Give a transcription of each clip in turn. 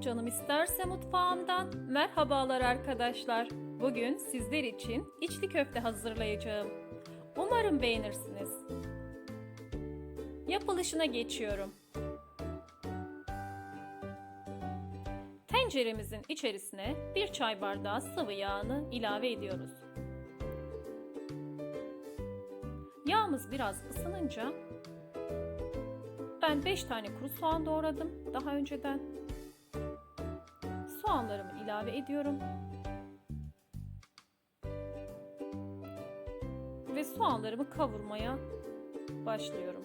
Canım isterse mutfağımdan merhabalar arkadaşlar. Bugün sizler için içli köfte hazırlayacağım. Umarım beğenirsiniz. Yapılışına geçiyorum. Tenceremizin içerisine bir çay bardağı sıvı yağını ilave ediyoruz. Yağımız biraz ısınınca ben 5 tane kuru soğan doğradım daha önceden. Soğanlarımı ilave ediyorum. Ve soğanlarımı kavurmaya başlıyorum.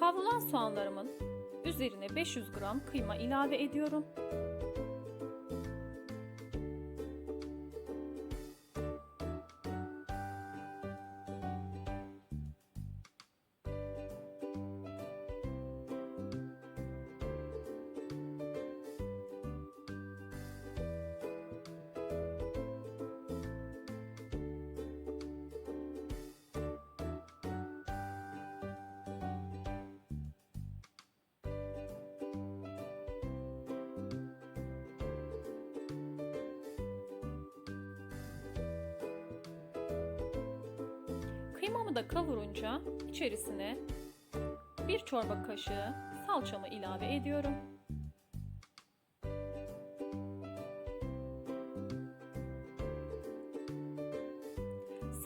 Kavrulan soğanlarımın üzerine 500 gram kıyma ilave ediyorum. Kıymamı da kavurunca içerisine bir çorba kaşığı salçamı ilave ediyorum.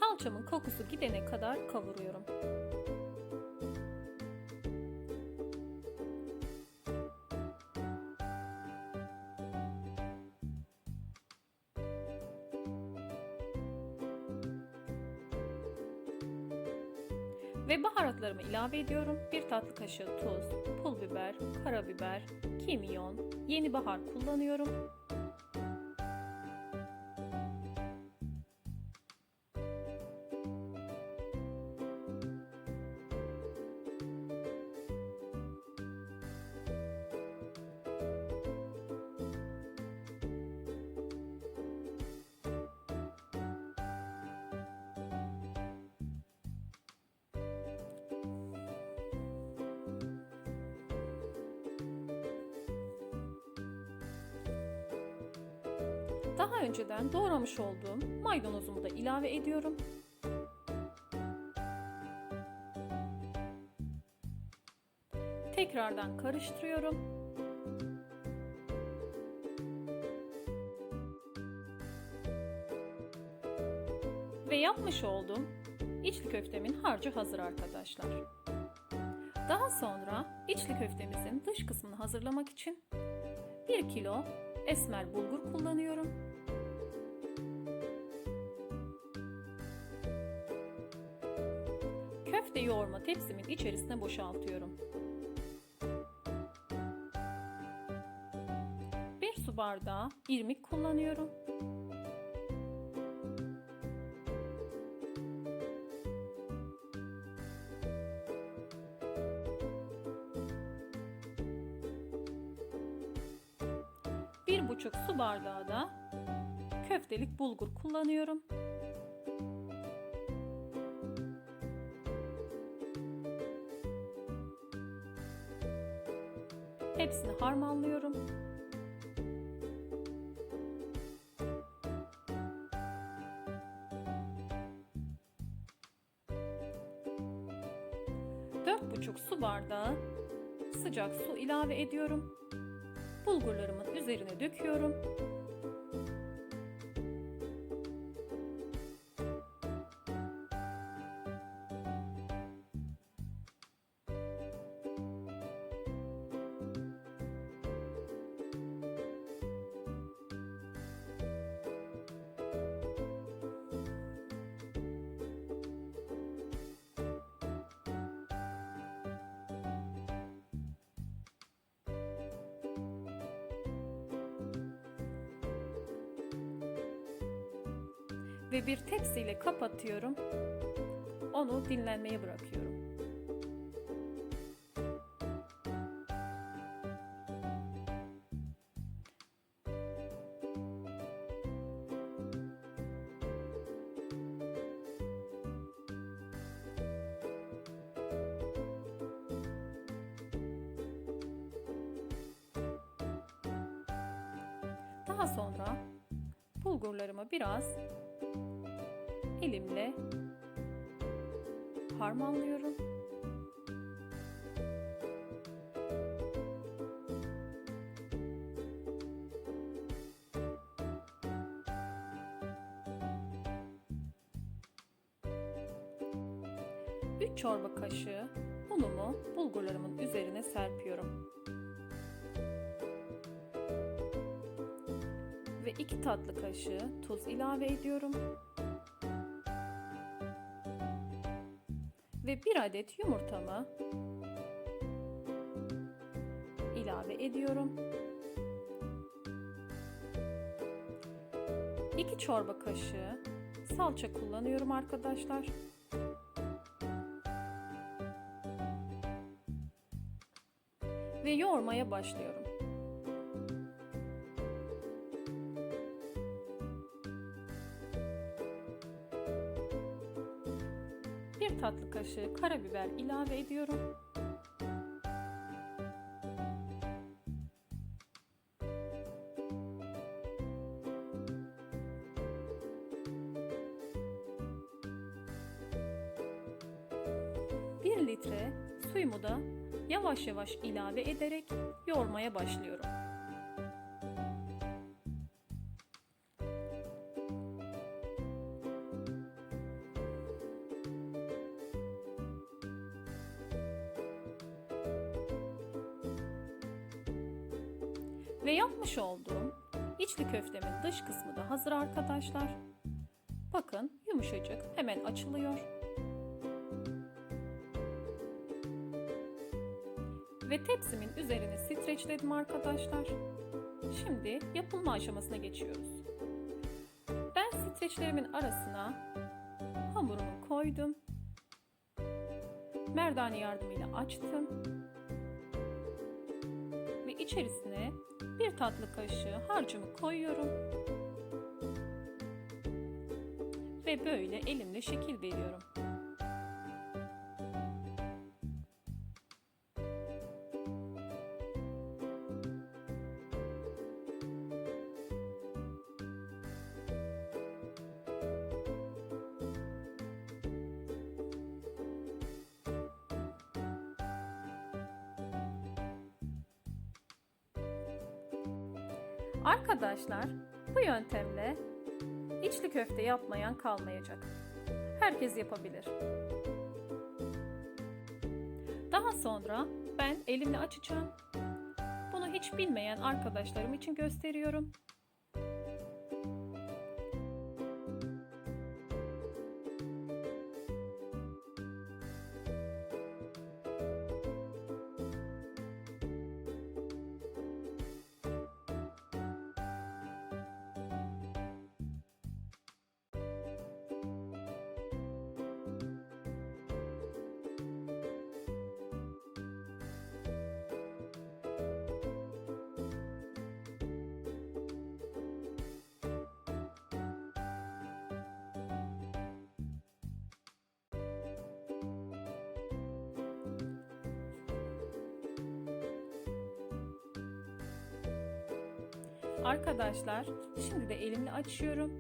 Salçamın kokusu gidene kadar kavuruyorum. Ve baharatlarımı ilave ediyorum. Bir tatlı kaşığı tuz, pul biber, karabiber, kimyon, yeni bahar kullanıyorum. Daha önceden doğramış olduğum maydanozumu da ilave ediyorum. Tekrardan karıştırıyorum. Ve yapmış olduğum içli köftemin harcı hazır arkadaşlar. Daha sonra içli köftemizin dış kısmını hazırlamak için 1 kilo esmer bulgur kullanıyorum. Köfte yoğurma tepsimin içerisine boşaltıyorum. Bir su bardağı irmik kullanıyorum. Bir buçuk su bardağı da köftelik bulgur kullanıyorum. Hepsini harmanlıyorum. Dört buçuk su bardağı sıcak su ilave ediyorum. Bulgurlarımın üzerine döküyorum. Ve bir tepsiyle kapatıyorum. Onu dinlenmeye bırakıyorum. Bulgurlarımı biraz elimle harmanlıyorum. Üç çorba kaşığı unumu bulgurlarımın üzerine serpiyorum. Ve 2 tatlı kaşığı tuz ilave ediyorum. Ve 1 adet yumurtamı ilave ediyorum. 2 çorba kaşığı salça kullanıyorum arkadaşlar. Ve yoğurmaya başlıyorum. Bir tatlı kaşığı karabiber ilave ediyorum. Litre suyumu da yavaş yavaş ilave ederek yoğurmaya başlıyorum. Ve yapmış olduğum içli köftemin dış kısmı da hazır arkadaşlar. Bakın yumuşacık hemen açılıyor. Ve tepsimin üzerini streçledim arkadaşlar. Şimdi yapılma aşamasına geçiyoruz. Ben streçlerimin arasına hamurumu koydum. Merdane yardımıyla açtım. Ve içerisine bir tatlı kaşığı harcımı koyuyorum. Ve böyle elimle şekil veriyorum. Arkadaşlar bu yöntemle içli köfte yapmayan kalmayacak. Herkes yapabilir. Daha sonra ben elimle açacağım. Bunu hiç bilmeyen arkadaşlarım için gösteriyorum. Arkadaşlar şimdi de elimle açıyorum.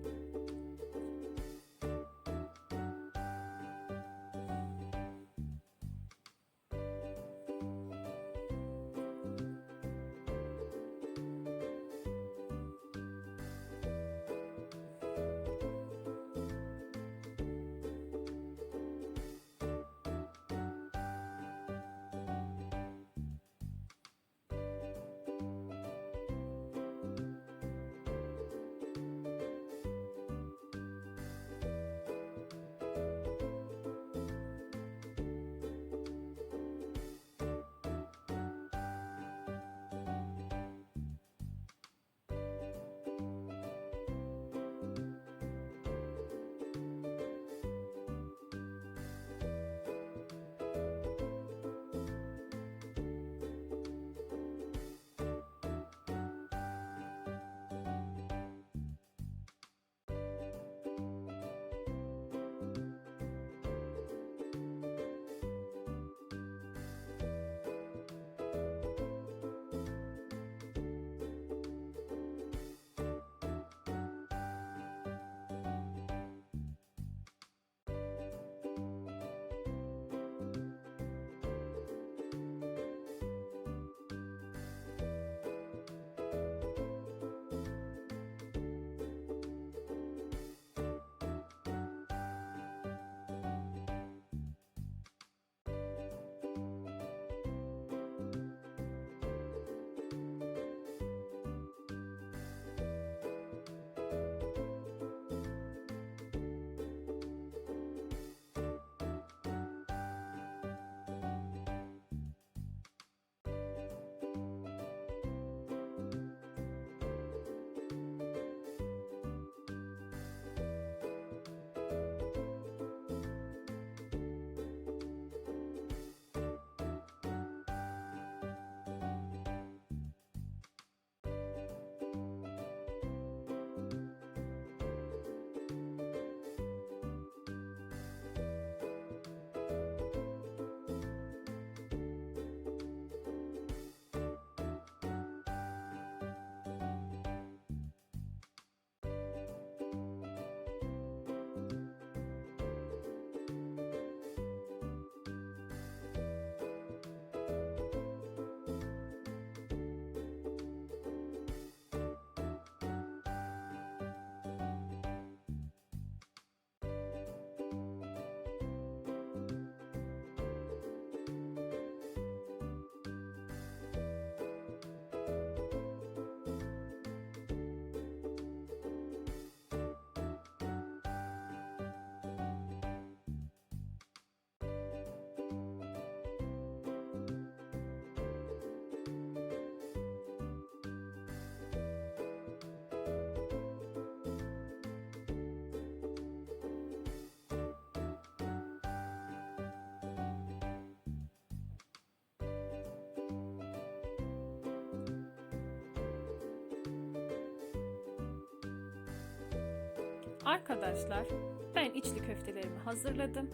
Arkadaşlar ben içli köftelerimi hazırladım.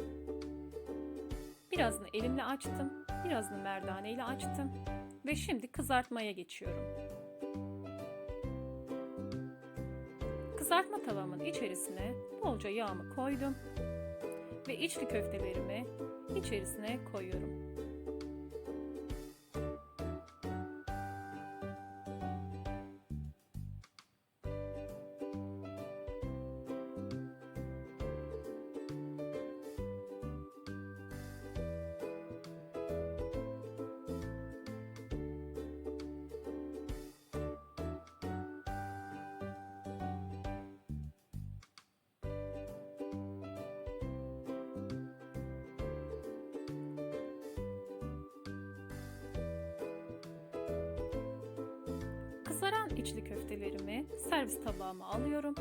Birazını elimle açtım, birazını merdane ile açtım ve şimdi kızartmaya geçiyorum. Kızartma tavamın içerisine bolca yağımı koydum ve içli köftelerimi içerisine koyuyorum. İçli köftelerimi servis tabağıma alıyorum.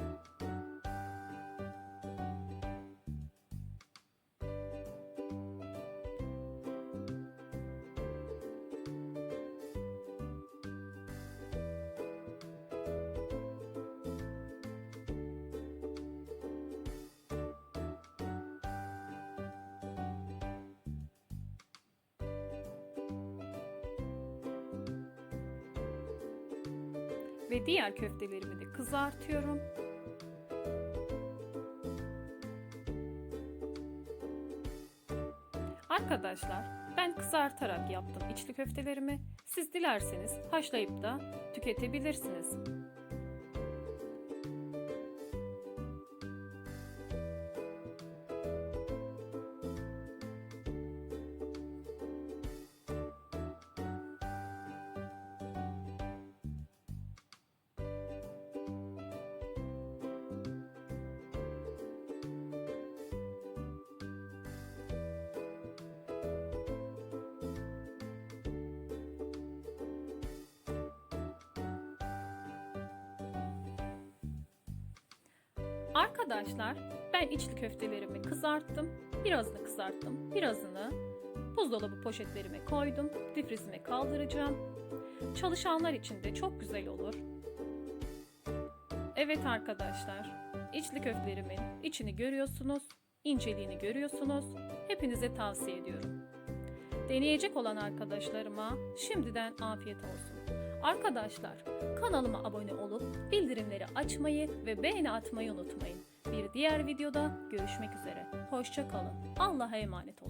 Diğer köftelerimi de kızartıyorum. Arkadaşlar ben kızartarak yaptım içli köftelerimi. Siz dilerseniz haşlayıp da tüketebilirsiniz. Arkadaşlar ben içli köftelerimi kızarttım. Birazını kızarttım. Birazını buzdolabı poşetlerime koydum. Difrizime kaldıracağım. Çalışanlar için de çok güzel olur. Evet arkadaşlar, içli köftelerimin içini görüyorsunuz, inceliğini görüyorsunuz. Hepinize tavsiye ediyorum. Deneyecek olan arkadaşlarıma şimdiden afiyet olsun. Arkadaşlar kanalıma abone olup bildirimleri açmayı ve beğeni atmayı unutmayın. Bir diğer videoda görüşmek üzere. Hoşça kalın. Allah'a emanet olun.